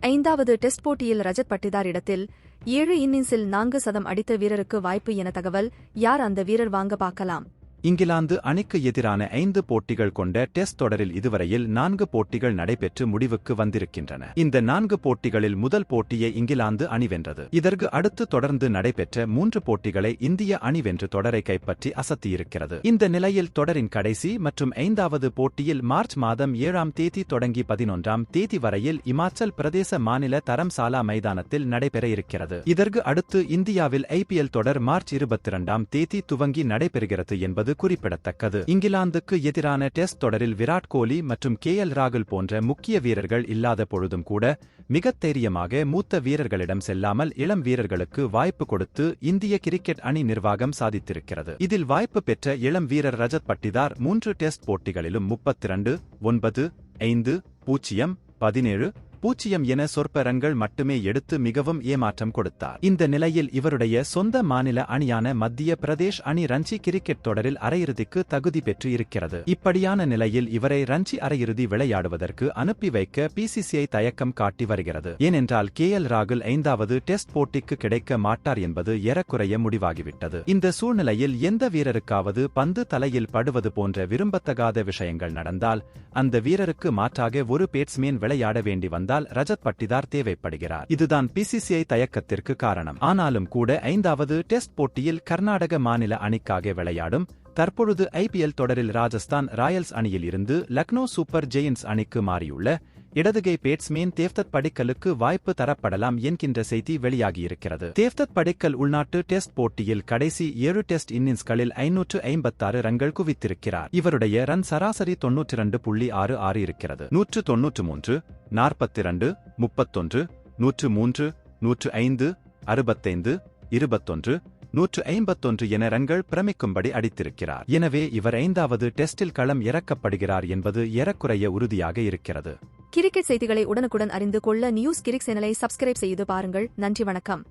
ஐந்தாவது டெஸ்ட் போட்டியில் ரஜத் பட்டிதார் இடத்தில் ஏழு இன்னிங்ஸில் நான்கு சதம் அடித்த வீரருக்கு வாய்ப்பு என தகவல் யார் அந்த வீரர் வாங்க பார்க்கலாம். இங்கிலாந்து அணிக்கு எதிரான ஐந்து போட்டிகள் கொண்ட டெஸ்ட் தொடரில் இதுவரையில் நான்கு போட்டிகள் நடைபெற்று முடிவுக்கு வந்திருக்கின்றன. இந்த நான்கு போட்டிகளில் முதல் போட்டியை இங்கிலாந்து அணி வென்றது. இதற்கு அடுத்து தொடர்ந்து நடைபெற்ற மூன்று போட்டிகளை இந்திய அணி வென்று தொடரை கைப்பற்றி அசத்தியிருக்கிறது. இந்த நிலையில் தொடரின் கடைசி மற்றும் ஐந்தாவது போட்டியில் மார்ச் மாதம் ஏழாம் தேதி தொடங்கி பதினொன்றாம் தேதி வரையில் இமாச்சல் பிரதேச மாநில தரம்சாலா மைதானத்தில் நடைபெற இருக்கிறது. இதற்கு அடுத்து இந்தியாவில் ஐபிஎல் தொடர் மார்ச் இருபத்தி இரண்டாம் தேதி துவங்கி நடைபெறுகிறது என்பது என்பது குறிப்பிடத்தக்கது. இங்கிலாந்துக்கு எதிரான டெஸ்ட் தொடரில் விராட் கோலி மற்றும் கே எல் ராகுல் போன்ற முக்கிய வீரர்கள் இல்லாத பொழுதும் கூட மிகத் தைரியமாக மூத்த வீரர்களிடம் செல்லாமல் இளம் வீரர்களுக்கு வாய்ப்பு கொடுத்து இந்திய கிரிக்கெட் அணி நிர்வாகம் சாதித்திருக்கிறது. இதில் வாய்ப்பு பெற்ற இளம் வீரர் ரஜத் பட்டிதார் மூன்று டெஸ்ட் போட்டிகளிலும் முப்பத்திரண்டு ஒன்பது ஐந்து பூஜ்ஜியம் பதினேழு பூச்சியம் என சொற்ப ரன்கள் மட்டுமே எடுத்து மிகவும் ஏமாற்றம் கொடுத்தார். இந்த நிலையில் இவருடைய சொந்த மாநில அணியான மத்திய பிரதேஷ் அணி ரஞ்சி கிரிக்கெட் தொடரில் அரையிறுதிக்கு தகுதி பெற்று இருக்கிறது. இப்படியான நிலையில் இவரை ரஞ்சி அரையிறுதி விளையாடுவதற்கு அனுப்பி வைக்க பிசிசிஐ தயக்கம் காட்டி வருகிறது. ஏனென்றால் கே எல் ராகுல் ஐந்தாவது டெஸ்ட் போட்டிக்கு கிடைக்க மாட்டார் என்பது ஏறக்குறைய முடிவாகிவிட்டது. இந்த சூழ்நிலையில் எந்த வீரருக்காவது பந்து தலையில் படுவது போன்ற விரும்பத்தகாத விஷயங்கள் நடந்தால் அந்த வீரருக்கு மாற்றாக ஒரு பேட்ஸ்மேன் விளையாட வேண்டி வந்தால் இருந்தால் ரஜத் பட்டிதார் தேவைப்படுகிறார். இதுதான் பிசிசிஐ தயக்கத்திற்கு காரணம். ஆனாலும் கூட ஐந்தாவது டெஸ்ட் போட்டியில் கர்நாடக மாநில அணிக்காக விளையாடும் தற்பொழுது ஐபிஎல் தொடரில் ராஜஸ்தான் ராயல்ஸ் அணியில் இருந்து லக்னோ சூப்பர் ஜெயின்ஸ் அணிக்கு மாறியுள்ள இடதுகை பேட்ஸ்மேன் தேவ்தத் படிக்கலுக்கு வாய்ப்பு தரப்படலாம் என்கின்ற செய்தி வெளியாகியிருக்கிறது. தேவ்தத் படிக்கல் உள்நாட்டு டெஸ்ட் போட்டியில் கடைசி ஏழு டெஸ்ட் இன்னிங்ஸ்களில் ஐநூற்று ஐம்பத்தாறு ரன்கள் குவித்திருக்கிறார். இவருடைய ரன் சராசரி தொன்னூற்றி இரண்டு புள்ளி ஆறு ஆறு இருக்கிறது. நூற்று தொன்னூற்று மூன்று நாற்பத்திரண்டு முப்பத்தொன்று நூற்று மூன்று நூற்று ஐந்து அறுபத்தைந்து இருபத்தொன்று நூற்று ஐம்பத்தொன்று என ரன்கள் பிரமிக்கும்படி அடித்திருக்கிறார். எனவே இவர் ஐந்தாவது டெஸ்டில் களம் இறக்கப்படுகிறார் என்பது ஏறக்குறைய உறுதியாக இருக்கிறது. கிரிக்கெட் செய்திகளை உடனுக்குடன் அறிந்து கொள்ள நியூஸ் கிரிக் சேனலை சப்ஸ்கிரைப் செய்து பாருங்கள். நன்றி வணக்கம்.